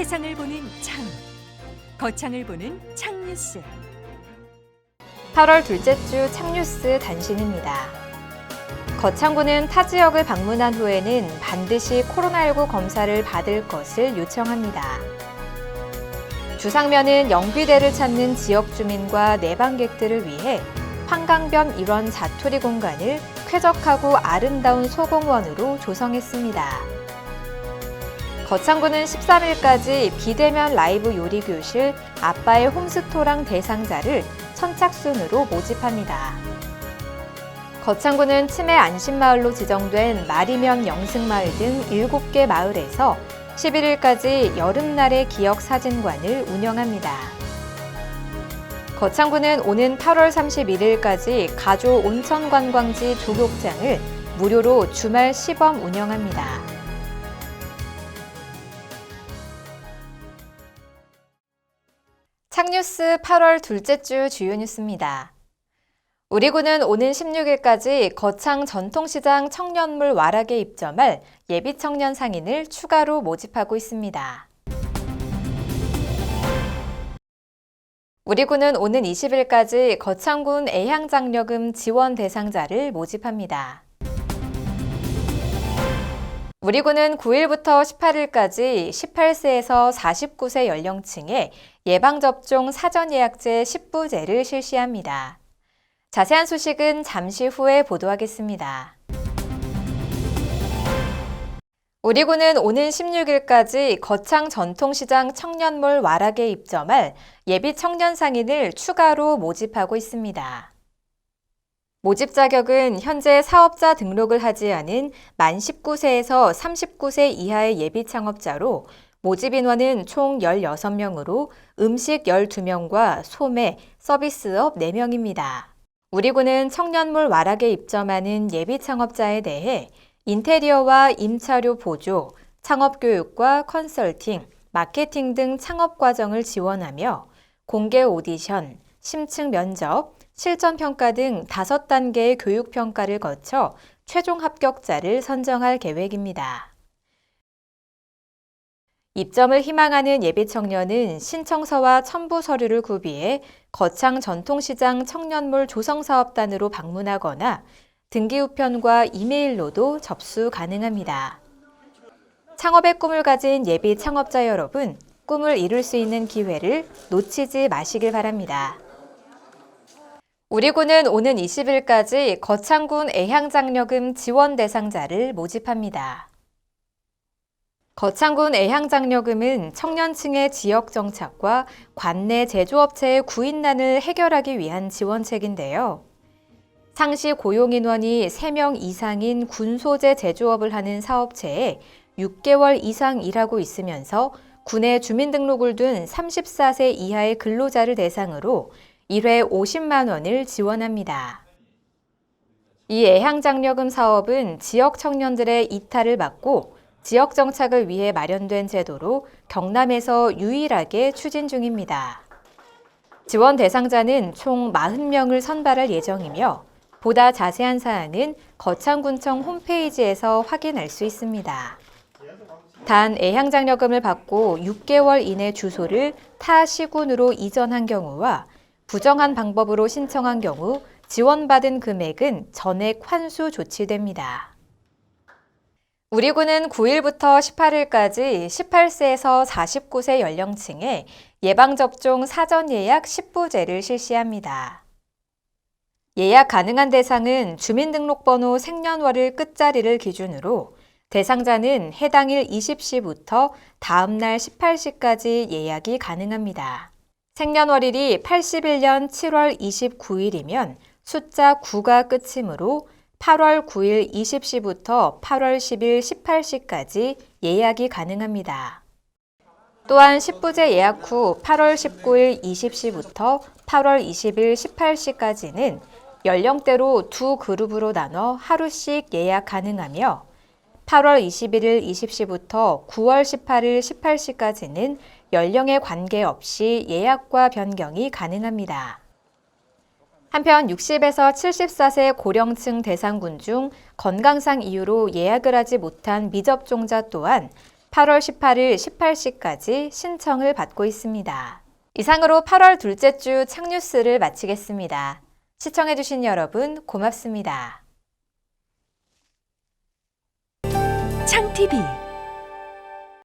세상을 보는 창, 거창을 보는 창뉴스. 8월 둘째 주 창뉴스 단신입니다. 거창구는 타 지역을 방문한 후에는 반드시 코로나19 검사를 받을 것을 요청합니다. 주상면은 영비대를 찾는 지역 주민과 내방객들을 위해 환강변 일원 자투리 공간을 쾌적하고 아름다운 소공원으로 조성했습니다. 거창구는 13일까지 비대면 라이브 요리 교실 아빠의 홈스토랑 대상자를 선착순으로 모집합니다. 거창구는 치매 안심마을로 지정된 마리면 영승마을 등 7개 마을에서 11일까지 여름날의 기억 사진관을 운영합니다. 거창구는 오는 8월 31일까지 가조 온천관광지 조격장을 무료로 주말 시범 운영합니다. 창뉴스 8월 둘째 주 주요 뉴스입니다. 우리 군은 오는 16일까지 거창 전통시장 청년물 와락에 입점할 예비 청년 상인을 추가로 모집하고 있습니다. 우리 군은 오는 20일까지 거창군 애향장려금 지원 대상자를 모집합니다. 우리 군은 9일부터 18일까지 18세에서 49세 연령층에 예방접종 사전예약제 10부제를 실시합니다. 자세한 소식은 잠시 후에 보도하겠습니다. 우리 군은 오는 16일까지 거창 전통시장 청년몰 와락에 입점할 예비 청년 상인을 추가로 모집하고 있습니다. 모집 자격은 현재 사업자 등록을 하지 않은 만 19세에서 39세 이하의 예비 창업자로 모집 인원은 총 16명으로 음식 12명과 소매, 서비스업 4명입니다. 우리 군은 청년몰 와락에 입점하는 예비 창업자에 대해 인테리어와 임차료 보조, 창업교육과 컨설팅, 마케팅 등 창업 과정을 지원하며 공개 오디션, 심층 면접, 실전 평가 등 다섯 단계의 교육 평가를 거쳐 최종 합격자를 선정할 계획입니다. 입점을 희망하는 예비 청년은 신청서와 첨부 서류를 구비해 거창 전통시장 청년몰 조성사업단으로 방문하거나 등기 우편과 이메일로도 접수 가능합니다. 창업의 꿈을 가진 예비 창업자 여러분, 꿈을 이룰 수 있는 기회를 놓치지 마시길 바랍니다. 우리 군은 오는 20일까지 거창군 애향장려금 지원 대상자를 모집합니다. 거창군 애향장려금은 청년층의 지역 정착과 관내 제조업체의 구인난을 해결하기 위한 지원책인데요. 상시 고용 인원이 3명 이상인 군소재 제조업을 하는 사업체에 6개월 이상 일하고 있으면서 군에 주민등록을 둔 34세 이하의 근로자를 대상으로 1회 50만 원을 지원합니다. 이 애향장려금 사업은 지역 청년들의 이탈을 막고 지역 정착을 위해 마련된 제도로 경남에서 유일하게 추진 중입니다. 지원 대상자는 총 40명을 선발할 예정이며 보다 자세한 사항은 거창군청 홈페이지에서 확인할 수 있습니다. 단 애향장려금을 받고 6개월 이내 주소를 타 시군으로 이전한 경우와 부정한 방법으로 신청한 경우 지원받은 금액은 전액 환수 조치됩니다. 우리 군은 9일부터 18일까지 18세에서 49세 연령층에 예방접종 사전 예약 10부제를 실시합니다. 예약 가능한 대상은 주민등록번호 생년월일 끝자리를 기준으로 대상자는 해당일 20시부터 다음날 18시까지 예약이 가능합니다. 생년월일이 81년 7월 29일이면 숫자 9가 끝이므로 8월 9일 20시부터 8월 10일 18시까지 예약이 가능합니다. 또한 10부제 예약 후 8월 19일 20시부터 8월 20일 18시까지는 연령대로 두 그룹으로 나눠 하루씩 예약 가능하며 8월 21일 20시부터 9월 18일 18시까지는 연령에 관계없이 예약과 변경이 가능합니다. 한편 60에서 74세 고령층 대상군 중 건강상 이유로 예약을 하지 못한 미접종자 또한 8월 18일 18시까지 신청을 받고 있습니다. 이상으로 8월 둘째 주 창뉴스를 마치겠습니다. 시청해주신 여러분 고맙습니다. 창 TV